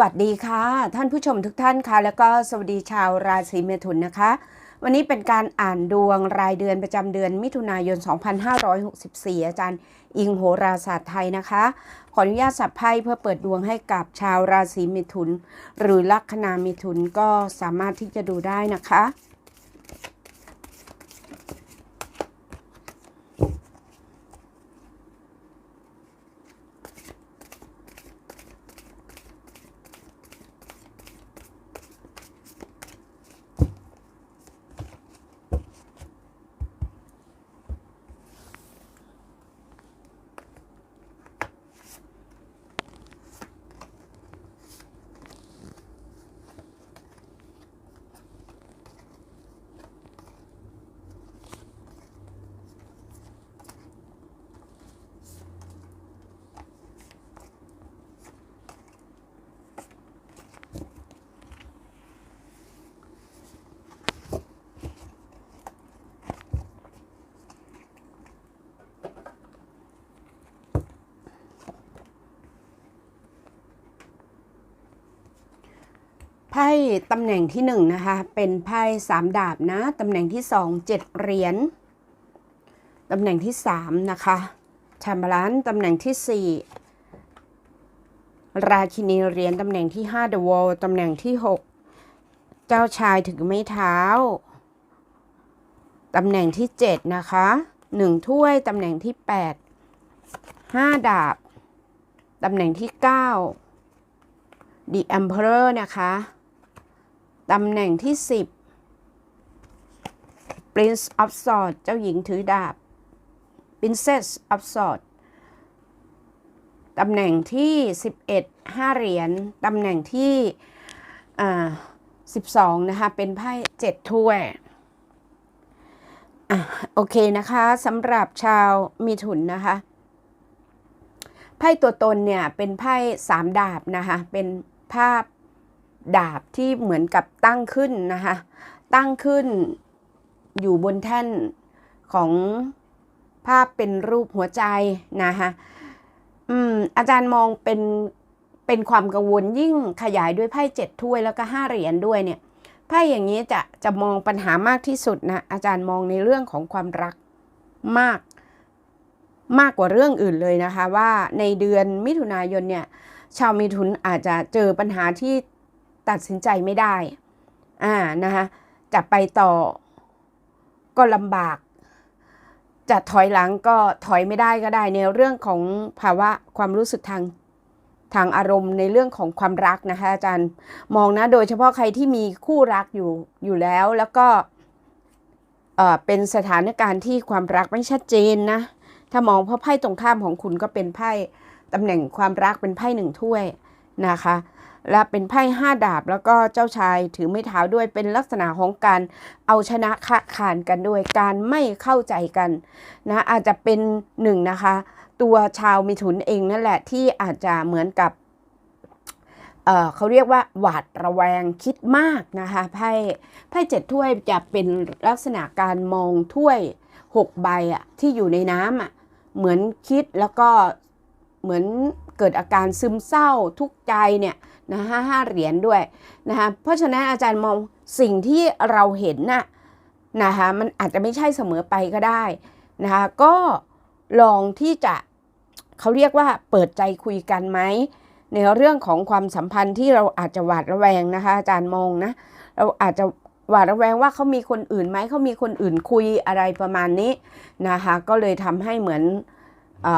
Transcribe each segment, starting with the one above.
วัสดีค่ะ ท่านผู้ชมทุกท่านค่ะ แล้วก็สวัสดีชาวราศีเมถุนนะคะ วันนี้เป็นการอ่านดวงรายเดือนประจำเดือนมิถุนายน 2564 อาจารย์ อิงโหราศาสตร์ไทยนะคะ ขออนุญาตสับไพ่เพื่อเปิดดวงให้กับชาวราศีเมถุน หรือลัคนาเมถุนก็สามารถที่จะดูได้นะคะ ไพ่ตำแหน่งที่หนึ่งนะคะ เป็นไพ่สามดาบนะ ตำแหน่งที่สองเจ็ดเหรียญ ตำแหน่งที่สามนะคะชามบาลานตำแหน่งที่สี่ราชินีเหรียญ ตำแหน่งที่ห้าเดอะวอลตำแหน่งที่หกเจ้าชายถือไม้เท้า ตำแหน่งที่เจ็ดนะคะหนึ่งถ้วย ตำแหน่งที่แปดห้าดาบ ตำแหน่งที่เก้า The Emperor นะคะ ตำแหน่งที่ 10 Prince of Swords เจ้าหญิงถือดาบ Princess of Swords ตำแหน่งที่ 11 5 เหรียญ ตำแหน่งที่อ่า12 นะคะ เป็นไพ่7ถ้วยอะโอเคนะคะสำหรับชาวมีถุนนะคะ ไพ่ตัวตนเนี่ย เป็นไพ่สามดาบนะคะ เป็นภาพ ดาบที่เหมือนกับตั้งขึ้นนะคะตั้งขึ้นอยู่บนแท่นของภาพเป็นรูปหัวใจนะคะอืมอาจารย์มองเป็นเป็นความกังวลยิ่งขยายด้วยไพ่เจ็ดถ้วยแล้วก็ห้าเหรียญด้วยเนี่ยไพ่อย่างนี้จะจะมองปัญหามากที่สุดนะอาจารย์มองในเรื่องของความรักมากมากกว่าเรื่องอื่นเลยนะคะ ว่าในเดือนมิถุนายนเนี่ยชาวมีทุนอาจจะเจอปัญหาที่ ตัดสินใจไม่ได้ อ่านะคะจะไปต่อก็ลำบาก จะถอยหลังก็ถอยไม่ได้ก็ได้ในเรื่องของภาวะความรู้สึกทางทางอารมณ์ในเรื่องของความรักนะคะอาจารย์มองนะโดยเฉพาะใครที่มีคู่รักอยู่อยู่แล้วแล้วก็เอ่อเป็นสถานการณ์ที่ความรักไม่ชัดเจนนะ ถ้ามองเพราะไพ่ตรงข้ามของคุณก็เป็นไพ่ตำแหน่งความรักเป็นไพ่หนึ่งถ้วยนะคะ และเป็นไพ่ห้าดาบแล้วก็เจ้าชายถือไม้เท้าด้วยเป็นลักษณะของการเอาชนะคะขานกันด้วยการไม่เข้าใจกันนะอาจจะเป็นหนึ่งนะคะ ตัวชาวมิถุนเองนั่นแหละที่อาจจะเหมือนกับเเขาเรียกว่าหวาดระแวงคิดมากนะคะไพ่ไพ่เจ็ดถ้วยจะเป็นลักษณะการมองถ้วยหกใบอะที่อยู่ในน้ำอะเหมือนคิดแล้วก็เหมือน เกิดอาการซึมเศร้าทุกข์ใจเนี่ยนะห้าห้าเหรียญด้วยนะคะเพราะฉะนั้นอาจารย์มองสิ่งที่เราเห็นน่ะนะคะมันอาจจะไม่ใช่เสมอไปก็ได้นะคะก็ลองที่จะเขาเรียกว่าเปิดใจคุยกันไหมในเรื่องของความสัมพันธ์ที่เราอาจจะหวาดระแวงนะคะอาจารย์มองนะเราอาจจะหวาดระแวงว่าเขามีคนอื่นไหมเขามีคนอื่นคุยอะไรประมาณนี้นะคะก็เลยทำให้เหมือนอ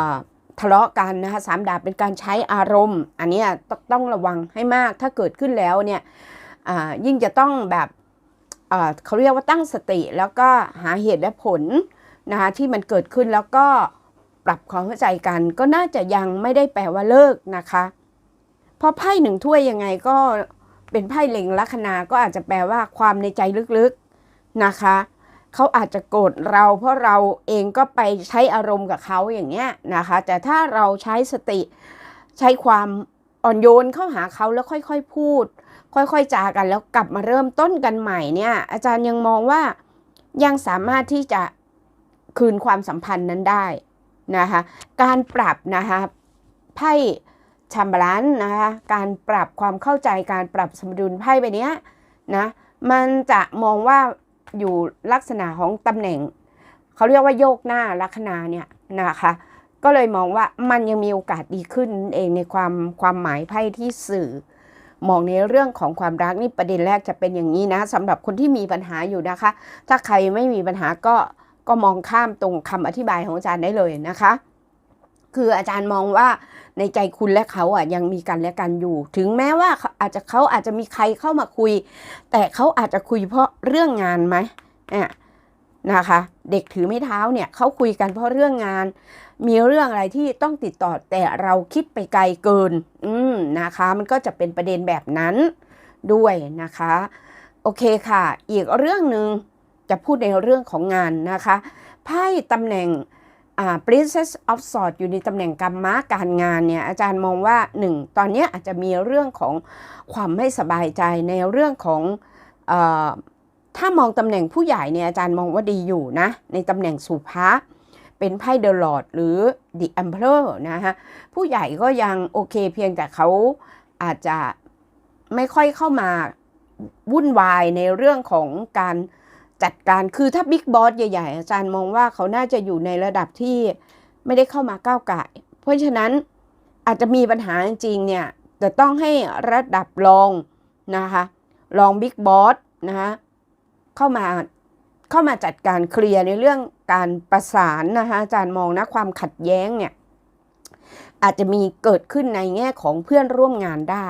ทะเลาะกันนะคะสามดาบเป็นการใช้อารมณ์ อันนี้ต้องระวังให้มากถ้าเกิดขึ้นแล้วเนี่ยยิ่งจะต้องแบบเขาเรียกว่าตั้งสติ แล้วก็หาเหตุและผลนะคะที่มันเกิดขึ้นแล้วก็ปรับความเข้าใจกัน ก็น่าจะยังไม่ได้แปลว่าเลิกนะคะพราะไพ่หนึ่งถ้วยยังไงก็เป็นไพ่เล็งลัคนาก็อาจจะแปลว่าความในใจลึกๆนะคะ เขาอาจจะโกรธเรา เพราะเราเองก็ไปใช้อารมณ์กับเขาอย่างเงี้ยนะคะ แต่ถ้าเราใช้สติใช้ความอ่อนโยนเข้าหาเขาแล้วค่อยๆพูด ค่อยๆจากันแล้วกลับมาเริ่มต้นกันใหม่เนี่ย อาจารย์ยังมองว่ายังสามารถที่จะคืนความสัมพันธ์นั้นได้นะคะ การปรับนะคะไพ่ชัมบาลันนะคะการปรับความเข้าใจการปรับสมดุลไพ่ใบเนี้ยนะมันจะมองว่า อยู่ลักษณะของตำแหน่ง เขาเรียกว่าโยกหน้าลัคนาเนี่ยนะคะ ก็เลยมองว่ามันยังมีโอกาสดีขึ้นเองในความความหมายไพ่ที่สื่อ มองในเรื่องของความรักนี่ประเด็นแรกจะเป็นอย่างนี้นะสำหรับคนที่มีปัญหาอยู่นะคะ ถ้าใครไม่มีปัญหาก็ก็มองข้ามตรงคำอธิบายของอาจารย์ได้เลยนะคะ คืออาจารย์มองว่าในใจคุณและเขาอะยังมีกันและกันอยู่ ถึงแม้ว่าอาจจะเขาอาจจะมีใครเข้ามาคุย แต่เขาอาจจะคุยเพราะเรื่องงานไหมเนี่ยนะคะ เด็กถือไม้เท้าเนี่ยเขาคุยกันเพราะเรื่องงาน มีเรื่องอะไรที่ต้องติดต่อแต่เราคิดไปไกลเกิน อืมนะคะ มันก็จะเป็นประเด็นแบบนั้นด้วยนะคะ โอเคค่ะ อีกเรื่องหนึ่งจะพูดในเรื่องของงานนะคะไพ่ตำแหน่ง Princess of Swords อยู่ในตำแหน่งกรรมะการงานเนี่ยอาจารย์มองว่าหนึ่งตอนนี้อาจจะมีเรื่องของความไม่สบายใจในเรื่องของออถ้ามองตำแหน่งผู้ใหญ่เนี่ยอาจารย์มองว่าดีอยู่นะ ในตำแหน่งสุภาเป็นไพ่เดอะลอดหรือ The Emperor นะฮะผู้ใหญ่ก็ยังโอเคเพียงแต่เขาอาจจะไม่ค่อยเข้ามาวุ่นวายในเรื่องของการ จัดการคือถ้าบิ๊กบอสใหญ่ ๆ อาจารย์มองว่าเขาน่าจะอยู่ในระดับที่ไม่ได้เข้ามาก้าวไก่เพราะฉะนั้นอาจจะมีปัญหาจริงเนี่ยแต่ต้องให้ระดับรองนะคะรองบิ๊กบอสนะคะเข้ามาเข้ามาจัดการเคลียร์ในเรื่องการประสานนะคะอาจารย์มองนะความขัดแย้งเนี่ยอาจจะมีเกิดขึ้นในแง่ของเพื่อนร่วมงานได้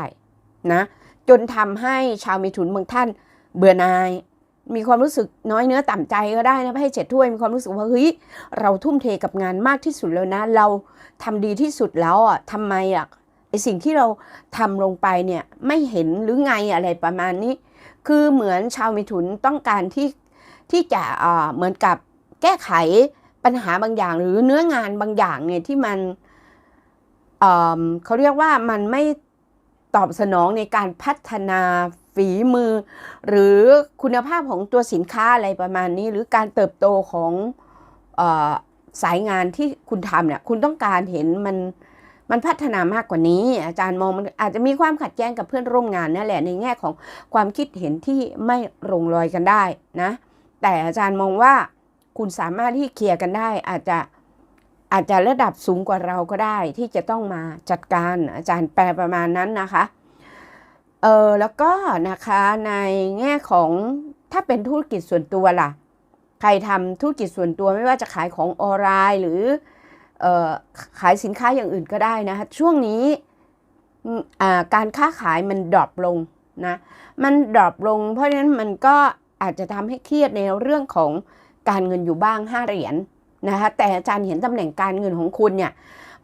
นะจนทำให้ชาวมิถุนบางท่านเบื่อหน่าย มีความรู้สึกน้อยเนื้อต่ำใจก็ได้นะให้เจ็ดถ้วยมีความรู้สึกว่าเฮ้ยเราทุ่มเทกับงานมากที่สุดแล้วนะ เราทำดีที่สุดแล้วอะทำไมอะไอสิ่งที่เราทำลงไปเนี่ยไม่เห็นหรือไงอะไรประมาณนี้ คือเหมือนชาวมิถุนต้องการที่ที่จะเอ่อเหมือนกับแก้ไขปัญหาบางอย่าง หรือเนื้องานบางอย่างเนี่ยที่มันเอ่อเขาเรียกว่ามันไม่ตอบสนองในการพัฒนา ฝีมือ หรือคุณภาพของตัวสินค้าอะไรประมาณนี้ หรือการเติบโตของออสายงานที่คุณทำเนี่ยคุณต้องการเห็นมันมันพัฒนามากกว่านี้ อาจารย์มองมันอาจจะมีความขัดแย้งกับเพื่อนร่วมงานนั่นแหละในแง่ของความคิดเห็นที่ไม่ลงรอยกันได้นะ แต่อาจารย์มองว่าคุณสามารถที่เคลียร์กันได้ อาจจะอาจจะระดับสูงกว่าเราก็ได้ที่จะต้องมาจัดการอาจารย์แปลประมาณนั้นนะคะ เออแล้วก็นะคะในแง่ของถ้าเป็นธุรกิจส่วนตัวล่ะ ใครทำธุรกิจส่วนตัวไม่ว่าจะขายของออนไลน์หรือออขายสินค้าอย่างอื่นก็ได้นะคะช่วงนี้การค้าขายมันดรอปลงนะมันดรอปลง เพราะฉะนั้นมันก็อาจจะทำให้เครียดในเรื่องของการเงินอยู่บ้าง 5 เหรียญนะคะแต่อาจารย์เห็นตำแหน่งการเงินของคุณเนี่ย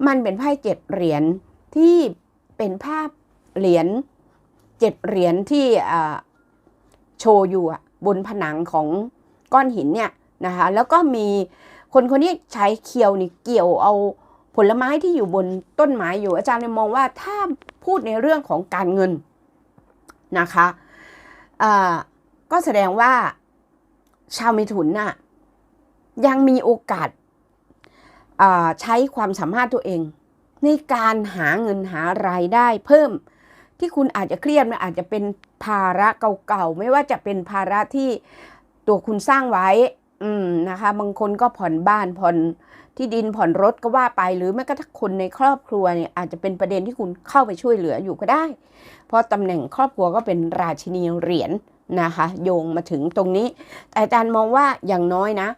มันเป็นไพ่เจ็ดเหรียญที่เป็นภาพเหรียญ เจ็ดเหรียญที่โชว์อยู่บนผนังของก้อนหินเนี่ยนะคะ แล้วก็มีคนคนนี้ใช้เคียวนี่เกี่ยวเอาผลไม้ที่อยู่บนต้นไม้อยู่ อาจารย์เลยมองว่าถ้าพูดในเรื่องของการเงินนะคะก็แสดงว่าชาวมิถุนน่ะยังมีโอกาสใช้ความสามารถตัวเอง ในการหาเงินหารายได้เพิ่ม ที่คุณอาจจะเครียดมันอาจจะเป็นภาระเก่าๆ ไม่ว่าจะเป็นภาระที่ตัวคุณสร้างไว้ อืมนะคะ บางคนก็ผ่อนบ้านผ่อนที่ดินผ่อนรถก็ว่าไป หรือแม้กระทั่งคนในครอบครัวเนี่ยอาจจะเป็นประเด็นที่คุณเข้าไปช่วยเหลืออยู่ก็ได้ เพราะตำแหน่งครอบครัวก็เป็นราชินีเหรียญนะคะ โยงมาถึงตรงนี้ แต่อาจารย์มองว่าอย่างน้อยนะ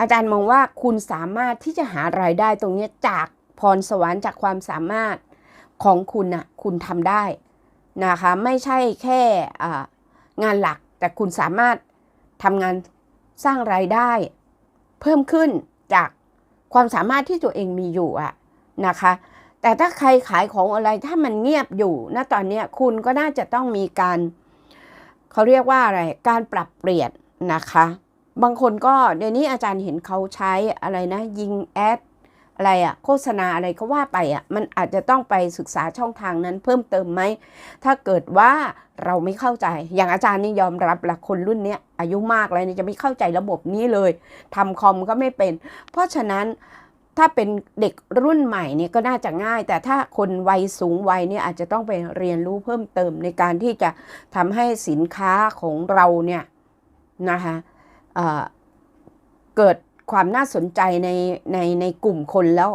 อาจารย์มองว่าคุณสามารถที่จะหารายได้ตรงนี้จากพรสวรรค์จากความสามารถ ของคุณนะ่ะคุณทำได้นะคะไม่ใช่แค่งานหลักแต่คุณสามารถทำงานสร้างรายได้ เพิ่มขึ้นจากความสามารถที่ตัวเองมีอยู่อะนะคะ แต่ถ้าใครขายของอะไรถ้ามันเงียบอยู่ณตอนนี้คุณก็น่าจะต้องมีการเขาเรียกว่าอะไรการปรับเปลี่ยนนะคะ บางคนก็เดี๋ยวนี้อาจารย์เห็นเขาใช้อะไรนะ ยิงแอด อะไรอะโฆษณาอะไรก็ว่าไปอะมันอาจจะต้องไปศึกษาช่องทางนั้นเพิ่มเติมไหม ถ้าเกิดว่าเราไม่เข้าใจ อย่างอาจารย์นี่ยอมรับละคนรุ่นเนี้ยอายุมากแล้วนี่จะไม่เข้าใจระบบนี้เลยทำคอมก็ไม่เป็น เพราะฉะนั้นถ้าเป็นเด็กรุ่นใหม่เนี่ยก็น่าจะง่าย แต่ถ้าคนวัยสูงวัยเนี่ยอาจจะต้องไปเรียนรู้เพิ่มเติมในการที่จะทำให้สินค้าของเราเนี่ยนะคะเเกิด ความน่าสนใจในในในกลุ่มคนแล้ว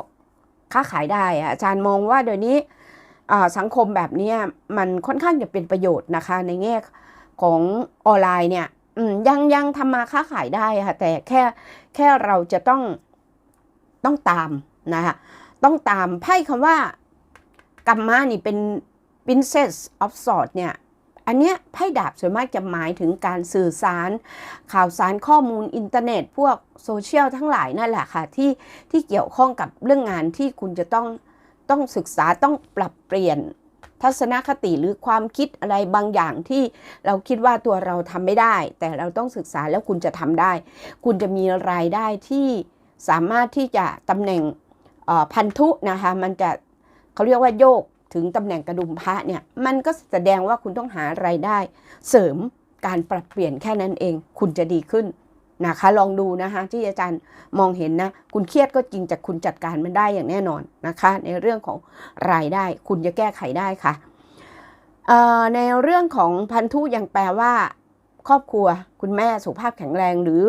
ค้าขายได้อะอาจารย์มองว่าเดี๋ยวนี้สังคมแบบนี้มันค่อนข้างจะเป็นประโยชน์นะคะ ในแง่ของออนไลน์เนี่ยยังยังทำมาค้าขายได้ค่ะแต่แค่แค่เราจะต้องต้องตามนะคะต้องตามไพ่คำว่ากัมมานี่เป็น princess of swords เนี่ย อันเนี้ยไพ่ดาบส่วนมากจะหมายถึงการสื่อสาร ข่าวสารข้อมูลอินเทอร์เน็ต พวกโซเชียลทั้งหลายนั่นแหละค่ะที่ที่เกี่ยวข้องกับเรื่องงานที่คุณจะต้องต้องศึกษาต้องปรับเปลี่ยนทัศนคติหรือความคิดอะไรบางอย่างที่เราคิดว่าตัวเราทำไม่ได้ แต่เราต้องศึกษาแล้วคุณจะทำได้ คุณจะมีรายได้ที่สามารถที่จะตำแหน่งพันธุนะคะมันจะเขาเรียกว่าโยก ถึงตำแหน่งกระดุมพระเนี่ยมันก็แสดงว่าคุณต้องหารายได้ เสริมการปรับเปลี่ยนแค่นั้นเอง คุณจะดีขึ้นนะคะลองดูนะคะที่อาจารย์มองเห็นนะคุณเครียดก็จริงแต่คุณจัดการมันได้อย่างแน่นอนนะคะ ในเรื่องของรายได้คุณจะแก้ไขได้ค่ะเอ่อในเรื่องของพันธุยังแปลว่า ครอบครัวคุณแม่สุขภาพแข็งแรงหรือ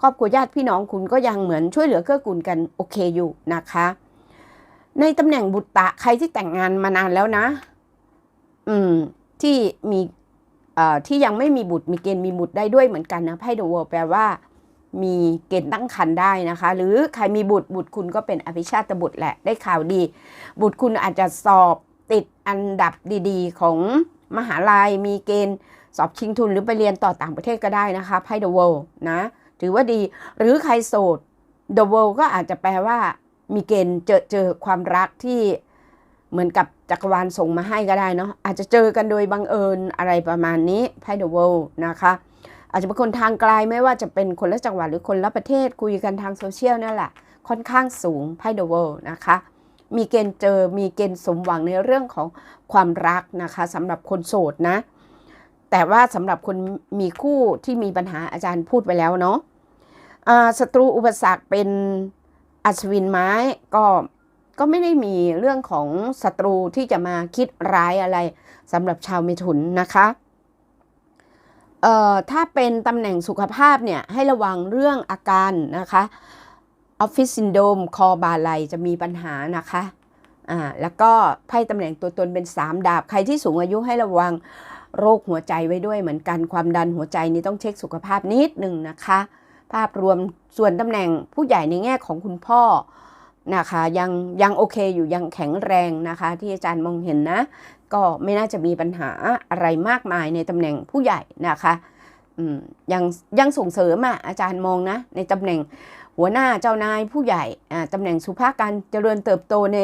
ครอบครัวญาติพี่น้องคุณก็ยังเหมือนช่วยเหลือเกื้อกูลกันโอเคอยู่นะคะ ในตำแหน่งบุตรตะใครที่แต่งงานมานานแล้วนะ อืม ที่มีเอ่อที่ยังไม่มีบุตรมีเกณฑ์มีบุตรได้ด้วยเหมือนกันนะไพ่เดอะเวิลแปลว่า มีเกณฑ์ตั้งครรภ์ได้นะคะ หรือใครมีบุตรบุตรคุณก็เป็นอภิชาตบุตรแหละได้ข่าวดี บุตรคุณอาจจะสอบติดอันดับดีๆ ของมหาลัยมีเกณฑ์สอบชิงทุนหรือไปเรียนต่อต่างประเทศก็ได้นะคะไพ่เดอะเวิลนะ ถือว่าดี หรือใครโสด The World ก็อาจจะแปลว่า มีเกณฑ์เจอเจอความรักที่เหมือนกับจักรวาลส่งมาให้ก็ได้เนาะอาจจะเจอกันโดยบังเอิญอะไรประมาณนี้ไพ่ The World นะคะอาจจะเป็นคนทางไกลไม่ว่าจะเป็นคนละจังหวัดหรือคนละประเทศคุยกันทางโซเชียลนั่นแหละค่อนข้างสูงไพ่ The World นะคะมีเกณฑ์เจอมีเกณฑ์สมหวังในเรื่องของความรักนะคะสำหรับคนโสดนะ แต่ว่าสำหรับคนมีคู่ที่มีปัญหาอาจารย์พูดไปแล้วเนาะอ่าศัตรูอุปสรรคเป็น อัศวินไม้ก็ก็ไม่ได้มีเรื่องของศัตรูที่จะมาคิดร้ายอะไรสำหรับชาวเมถุนนะคะเอ่อถ้าเป็นตำแหน่งสุขภาพเนี่ยให้ระวังเรื่องอาการนะคะออฟฟิศซินโดมคอบาไหลจะมีปัญหานะคะอ่าแล้วก็ไพ่ตำแหน่งตัวตนเป็น 3 ดาบ ใครที่สูงอายุให้ระวังโรคหัวใจไว้ด้วยเหมือนกันความดันหัวใจนี่ต้องเช็คสุขภาพนิดหนึ่งนะคะ ภาพรวมส่วนตำแหน่งผู้ใหญ่ในแง่ของคุณพ่อนะคะยังยังโอเคอยู่ยังแข็งแรงนะคะที่อาจารย์มองเห็นนะ ก็ไม่น่าจะมีปัญหาอะไรมากมายในตำแหน่งผู้ใหญ่นะคะยังยังส่งเสริมอะอาจารย์มองนะ ในตำแหน่งหัวหน้าเจ้านายผู้ใหญ่ตำแหน่งสุภาพการเจริญเติบโตใน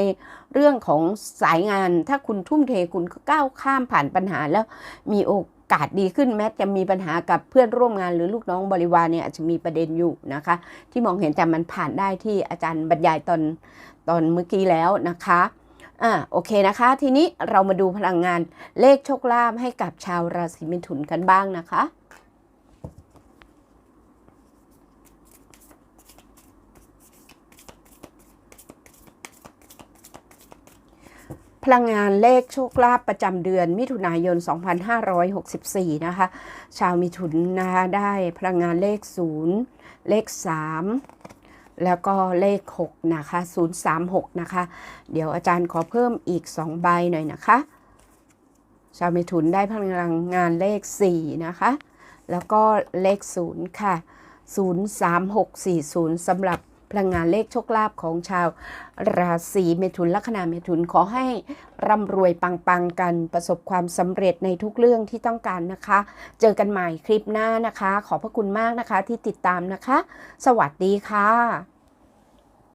เรื่องของสายงาน ถ้าคุณทุ่มเทคุณก็ก้าวข้ามผ่านปัญหาแล้วมีโอ กาสดีขึ้นแม้จะมีปัญหากับเพื่อนร่วมงานหรือลูกน้องบริวารเนี่ยอาจจะมีประเด็นอยู่นะคะ ที่มองเห็นแต่มันผ่านได้ที่อาจารย์บรรยายตอนตอนเมื่อกี้แล้วนะคะอ่าโอเคนะคะ ทีนี้เรามาดูพลังงานเลขโชคลาภให้กับชาวราศีมิถุนกันบ้างนะคะ พลังงานเลขโชคลาภประจำเดือน มิถุนายน 2564 นะคะ ชาวมิถุนนะคะได้พลังงานเลข 0 เลข 3 แล้วก็เลข 6 นะคะ 036 นะคะ เดี๋ยวอาจารย์ขอเพิ่มอีก 2 ใบหน่อยนะคะ ชาวมิถุนได้พลังงานเลข 4 นะคะ แล้วก็เลข 0 ค่ะ 03640สำหรับ พลังงานเลขโชคลาภของชาวราศีเมถุนลัคนาเมถุนขอให้ร่ำรวยปังๆกันประสบความสำเร็จในทุกเรื่องที่ต้องการนะคะ เจอกันใหม่คลิปหน้านะคะ ขอบพระคุณมากนะคะที่ติดตามนะคะ สวัสดีค่ะ